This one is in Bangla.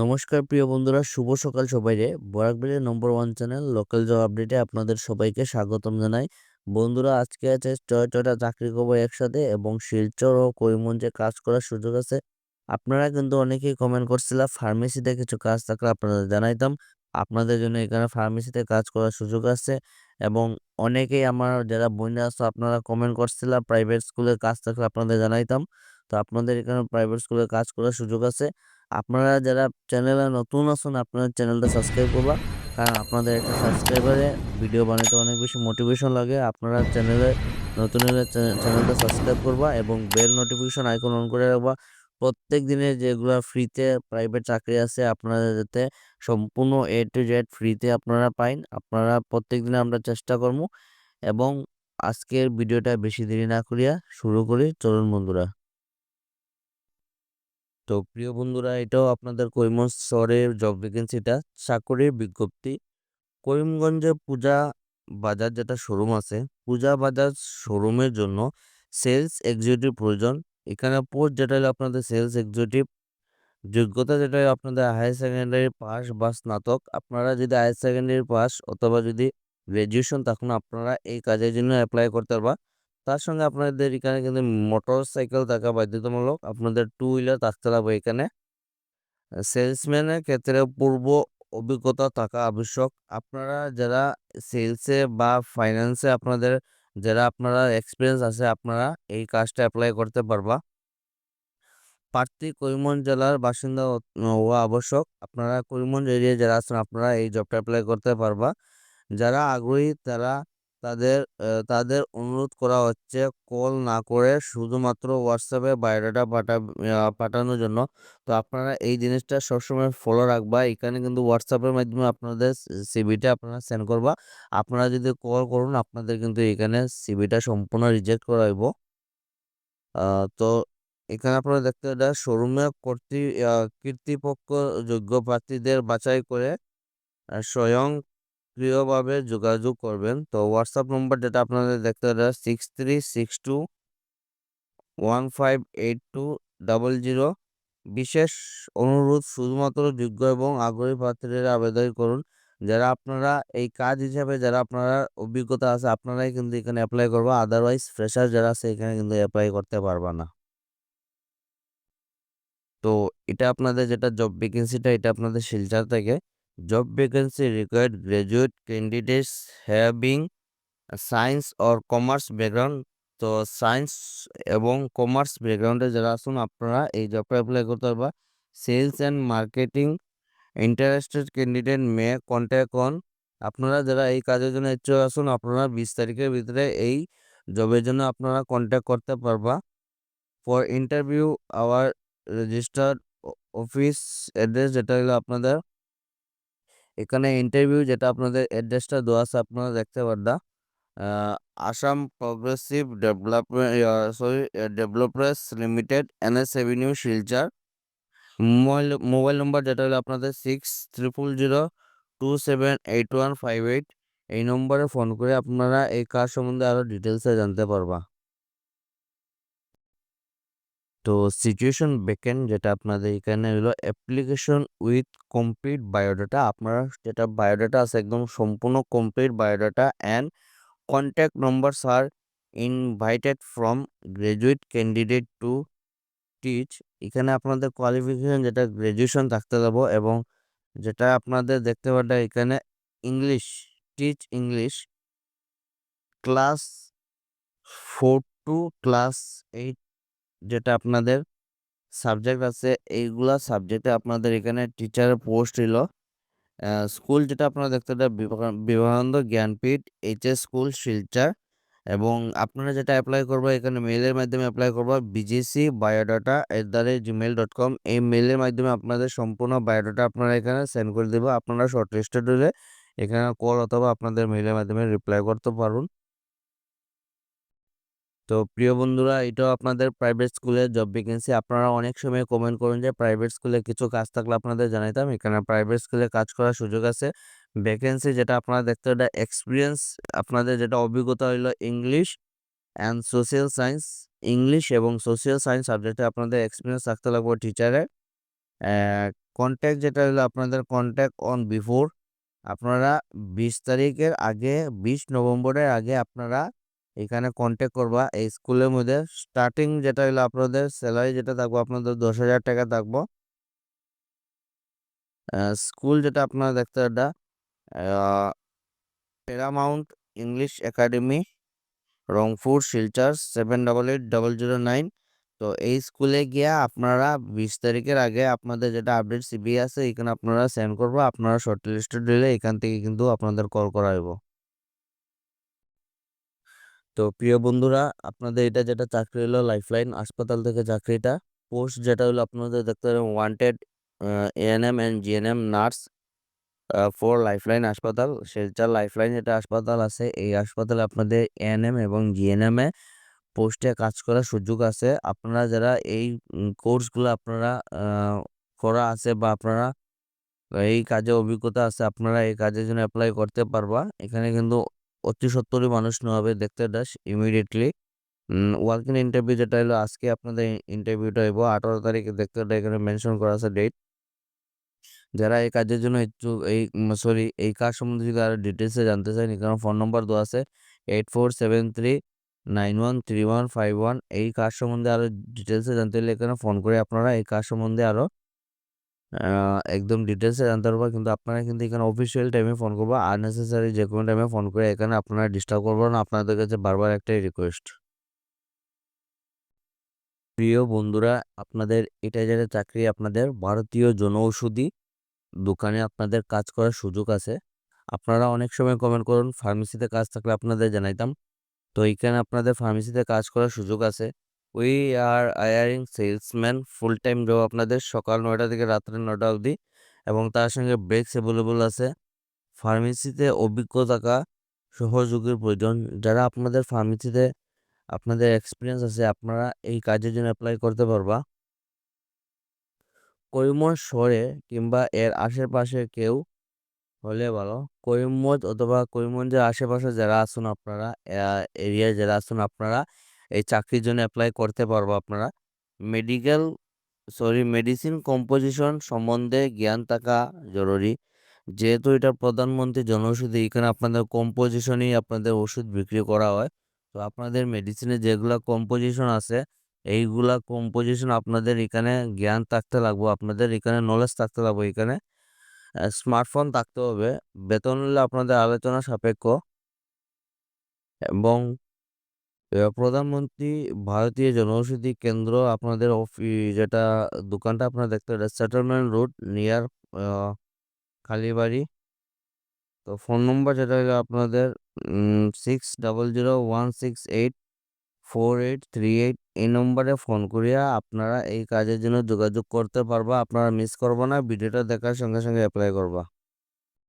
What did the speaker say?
নমস্কার প্রিয় বন্ধুরা, শুভ সকাল সবাইরে বরাকবিলের number one channel local job আপডেটে আপনাদের সবাইকে স্বাগতম জানাই। বন্ধুরা, আজকে আছে ছয়, ছয়টা চাকরি খবর একসাথে এবং শিলচর ও করিমগঞ্জে কাজ করার সুযোগ আছে। আপনারা কিন্তু অনেকেই কমেন্ট করছিলাম ফার্মেসিতে কিছু কাজ থাকলে আপনাদের জানাইতাম। আপনাদের জন্য এখানে ফার্মেসিতে কাজ করার সুযোগ আছে এবং অনেকেই আমার যারা বইনা আছে, আপনারা কমেন্ট করছিলাম প্রাইভেট স্কুলে কাজ থাকলে আপনাদের জানাইতাম। তো আপনাদের এখানে প্রাইভেট স্কুলে কাজ করার সুযোগ আছে। আপনারা যারা চ্যানেলে নতুন আছেন, আপনার চ্যানেলটা সাবস্ক্রাইব করবা। কারণ আপনাদের একটা সাবস্ক্রাইবারে ভিডিও বানাতে অনেক বেশি মোটিভেশন লাগে। আপনারা চ্যানেলে নতুন হলে চ্যানেলটা সাবস্ক্রাইব করবা এবং বেল নোটিফিকেশন আইকন অন করে রাখবা। প্রত্যেক দিনে যেগুলো ফ্রিতে প্রাইভেট চাকরি আছে, আপনারা যাতে সম্পূর্ণ এ টু জেড ফ্রিতে আপনারা পাইন, আপনারা প্রত্যেক দিনে আমরা চেষ্টা করব। এবং আজকের ভিডিওটা বেশি দেরি না করিয়া শুরু করি। চলুন বন্ধুরা। তো প্রিয় বন্ধুরা, এটাও আপনাদের করিমগঞ্জ শহরের জব ভ্যাকেন্সিটা চাকরির বিজ্ঞপ্তি। করিমগঞ্জে পূজা বাজার যেটা শোরুম আছে, পূজা বাজার শোরুমের জন্য সেলস এক্সিকিউটিভ প্রয়োজন। এখানে পোস্ট যেটা হলো আপনাদের সেলস এক্সিকিউটিভ যোগ্যতা যেটা আপনাদের হায়ার সেকেন্ডারি পাস বা স্নাতক। আপনারা যদি হায়ার সেকেন্ডারি পাস অথবা যদি গ্র্যাজুয়েশন তখন আপনারা এই কাজের জন্য অ্যাপ্লাই করতে পারবা। তার সঙ্গে আপনাদের এখানে কিন্তু মোটর সাইকেল থাকা বাধ্যতামূলক। আপনাদের টু হুইলার থাকতে লাগবে এখানে। সেলসম্যানের ক্ষেত্রে পূর্ব অভিজ্ঞতা থাকা আবশ্যক। আপনারা যারা সেলসে বা ফাইন্যান্সে আপনাদের যারা আপনারা এক্সপিরিয়েন্স আছে, আপনারা এই কাজটা অ্যাপ্লাই করতে পারবা। প্রার্থী করিমগঞ্জ জেলার বাসিন্দা হওয়া আবশ্যক। আপনারা করিমগঞ্জ এরিয়ায় যারা আছেন, আপনারা এই জবটা অ্যাপ্লাই করতে পারবা। যারা আগ্রহী, তারা তাদের তাদের অনুরোধ করা হচ্ছে কল না করে শুধুমাত্র হোয়াটসঅ্যাপে বায়োডাটা পাঠা পাঠানোর জন্য। তো আপনারা এই জিনিসটা সবসময় ফলো রাখবা। এখানে কিন্তু হোয়াটসঅ্যাপের মাধ্যমে আপনাদের সিভিটা আপনারা সেন্ড করবা। আপনারা যদি কল করুন, আপনাদের কিন্তু এখানে সিভিটা সম্পূর্ণ রিজেক্ট করা হইব। তো এখানে আপনারা দেখতে এটা শোরুমে কর্তৃ কর্তৃপক্ষ, যোগ্য প্রার্থীদের বাছাই করে স্বয়ং প্রিয়ভাবে যোগাযোগ করবেন। তো হোয়াটসঅ্যাপ নম্বর যেটা আপনাদের দেখতে পারেন six three six two one five eight two double zero বিশেষ অনুরোধ, শুধুমাত্র যোগ্য এবং আগ্রহী প্রার্থীদের আবেদন করুন। যারা আপনারা এই কাজ হিসাবে, যারা আপনারা অভিজ্ঞতা আছে, আপনারাই কিন্তু এখানে অ্যাপ্লাই করব। আদারওয়াইজ ফ্রেশার যারা আছে, এখানে কিন্তু অ্যাপ্লাই করতে পারবা না। তো এটা আপনাদের যেটা জব ভ্যাকেন্সিটা এটা আপনাদের শিলচার থেকে। Job vacancy required graduate candidates having science or commerce background তো সায়েন্স এবং কমার্স ব্যাকগ্রাউন্ডে যারা আসুন আপনারা এই জবটা অ্যাপ্লাই করতে পারবা। Sales and marketing interested candidate may contact on আপনারা যারা এই কাজের জন্য ইচ্ছুক আসুন আপনারা বিশ তারিখের ভিতরে এই জবের জন্য আপনারা কন্ট্যাক্ট করতে পারবা। For interview our registered office address যেটা হলো আপনাদের এখানে ইন্টারভিউ যেটা আপনাদের অ্যাড্রেসটা দেওয়া আছে, আপনারা দেখতে পারদা। Assam progressive development sorry developers limited NS avenue Silchar. Mobile mobile number যেটা হলো আপনাদের six triple zero two seven eight one five eight এই নম্বরে ফোন করে আপনারা এই কাজ সম্বন্ধে আরও ডিটেলসে জানতে পারবা। তো সিচুয়েশন বেকেন যেটা আপনাদের এখানে হলো অ্যাপ্লিকেশন উইথ কমপ্লিট বায়োডাটা আপনারা যেটা বায়োডাটা আছে একদম সম্পূর্ণ complete biodata and contact number R invited from graduate candidate to teach এখানে আপনাদের কোয়ালিফিকেশন যেটা গ্র্যাজুয়েশন থাকতে যাব এবং যেটা আপনাদের দেখতে পাবেন এখানে English teach English class four to class eight যেটা আপনাদের সাবজেক্ট আছে, এইগুলা সাবজেক্টে আপনাদের এখানে টিচারের পোস্ট হইল স্কুল যেটা আপনারা দেখতে বিবেকানন্দ জ্ঞানপীঠ এইচএস স্কুল শিলচার এবং আপনারা যেটা অ্যাপ্লাই করব, এখানে মেইলের মাধ্যমে অ্যাপ্লাই করব BGC biodata at the rate Gmail dot com এই মেলের মাধ্যমে আপনাদের সম্পূর্ণ বায়োডাটা আপনারা এখানে সেন্ড করে দেবো। আপনারা শর্ট লিস্টেড হলে এখানে কল অথবা আপনাদের মেলের মাধ্যমে রিপ্লাই করতে পারুন। তো প্রিয় বন্ধুরা, এটাও আপনাদের প্রাইভেট স্কুলের জব ভ্যাকেন্সি আপনারা অনেক সময় কমেন্ট করুন যে প্রাইভেট স্কুলে কিছু কাজ থাকলে আপনাদের জানাইতাম। এখানে প্রাইভেট স্কুলে কাজ করার সুযোগ আছে। ভ্যাকেন্সি যেটা আপনারা দেখতে এটা এক্সপিরিয়েন্স আপনাদের যেটা অভিজ্ঞতা হইল English and social science English এবং সোশ্যাল সায়েন্স সাবজেক্টে আপনাদের এক্সপিরিয়েন্স থাকতে লাগবে টিচারের কন্ট্যাক্ট যেটা হলো আপনাদের কন্ট্যাক্ট অন বিফোর আপনারা বিশ তারিখের আগে, বিশ নভেম্বরের আগে আপনারা এখানে কন্ট্যাক্ট করবা। এই স্কুলের মধ্যে স্টার্টিং যেটা হলো আপনাদের স্যালারি যেটা থাকব, আপনাদের দশ হাজার টাকা থাকব। স্কুল যেটা আপনারা দেখতে এটা Paramount English academy Rangpur, Silchar seven double eight double zero nine তো এই স্কুলে গিয়া আপনারা বিশ তারিখের আগে আপনাদের যেটা আপডেট সিবি আছে, এখানে আপনারা সেন্ড করব। আপনারা শর্ট লিস্টে দিলে এখান থেকে কিন্তু আপনাদের কল করা হইব তো প্রিয় বন্ধুরা, আপনাদের এটা যেটা চাকরি হলো লাইফলাইন হাসপাতাল থেকে চাকরিটা। পোস্ট যেটা হলো আপনাদের দেখতে পারেন wanted ANM and GNM nurse for Lifeline হাসপাতাল। শিলচর লাইফলাইন যেটা হাসপাতাল আছে, এই হাসপাতালে আপনাদের এএনএম এবং জিএনএম এ পোস্টে কাজ করার সুযোগ আছে। আপনারা যারা এই কোর্সগুলো আপনারা করা আছে বা আপনারা এই কাজে অভিজ্ঞতা আছে, আপনারা এই কাজের জন্য অ্যাপ্লাই করতে পারবা। এখানে কিন্তু অতি সত্তরই মানুষ নেওয়া হবে দেখতে দাস ইমিডিয়েটলি ওয়ার্কিং ইন্টারভিউ যেটা হলো আজকে আপনাদের ইন্টারভিউটা হইব। আঠারো তারিখে দেখতে এখানে মেনশন করা আছে ডেট যারা এই কাজের জন্য ইচ্ছুক, এই সরি এই কাজ সম্বন্ধে যদি আরও ডিটেলসে জানতে চান এখানে ফোন নম্বর দেওয়া আছে eight four seven three nine one three one five one এই কাজ সম্বন্ধে আরও ডিটেলসে জানতে হলে এখানে ফোন করে আপনারা এই কাজ সম্বন্ধে আরও একদম ডিটেলসে জানতে পারব। কিন্তু আপনারা কিন্তু এখানে অফিসিয়াল টাইমে ফোন করব। আননেসেসারি যে কোনো টাইমে ফোন করে এখানে আপনারা ডিস্টার্ব করব না। আপনাদের কাছে বারবার একটাই রিকোয়েস্ট প্রিয় বন্ধুরা, আপনাদের এটা যেটা চাকরি, আপনাদের ভারতীয় জনঔষধি দোকানে আপনাদের কাজ করার সুযোগ আছে। আপনারা অনেক সময় কমেন্ট করুন ফার্মেসিতে কাজ থাকলে আপনাদের জানাইতাম। তো এইখানে আপনাদের ফার্মেসিতে কাজ করার সুযোগ আছে। We are hiring salesman full time job আপনাদের সকাল নয়টা থেকে রাত্রে নটা অবধি এবং তার সঙ্গে ব্রেকস অ্যাভেলেবল আছে। ফার্মেসিতে অভিজ্ঞ থাকা সহযোগীর প্রয়োজন। যারা আপনাদের ফার্মেসিতে আপনাদের এক্সপিরিয়েন্স আছে, আপনারা এই কাজের জন্য অ্যাপ্লাই করতে পারবা। কৈমর শহরে কিংবা এর আশেপাশে কেউ হলে ভালো। করিমগঞ্জ অথবা করিমগঞ্জের আশেপাশে যারা আছেন আপনারা এরিয়ায় যারা আছেন আপনারা এই চাকরির জন্য অ্যাপ্লাই করতে পারব আপনারা। মেডিকেল সরি মেডিসিন কম্পোজিশন সম্বন্ধে জ্ঞান থাকা জরুরি। যেহেতু এটা প্রধানমন্ত্রী জনঔষধি এখানে আপনাদের কম্পোজিশনই আপনাদের ওষুধ বিক্রি করা হয়। তো আপনাদের মেডিসিনে যেগুলা কম্পোজিশন আছে, এইগুলা কম্পোজিশন আপনাদের এখানে জ্ঞান থাকতে লাগবো, আপনাদের এখানে নলেজ থাকতে লাগবে, এখানে স্মার্টফোন থাকতে হবে। বেতন হলে আপনাদের আলোচনা সাপেক্ষ। এবং প্রধানমন্ত্রী ভারতীয় জনৌষধি কেন্দ্র আপনাদের যেটা দোকানটা আপনারা দেখতে পারেন সেটেলমেন্ট রোড নিয়ার কালীবাড়ি। তো ফোন নম্বর যেটা হলো আপনাদের six double zero one six eight four eight three eight এই নম্বরে ফোন করিয়া আপনারা এই কাজের জন্য যোগাযোগ করতে পারবা, আপনারা মিস করব না, ভিডিওটা দেখার সঙ্গে সঙ্গে অ্যাপ্লাই করবা।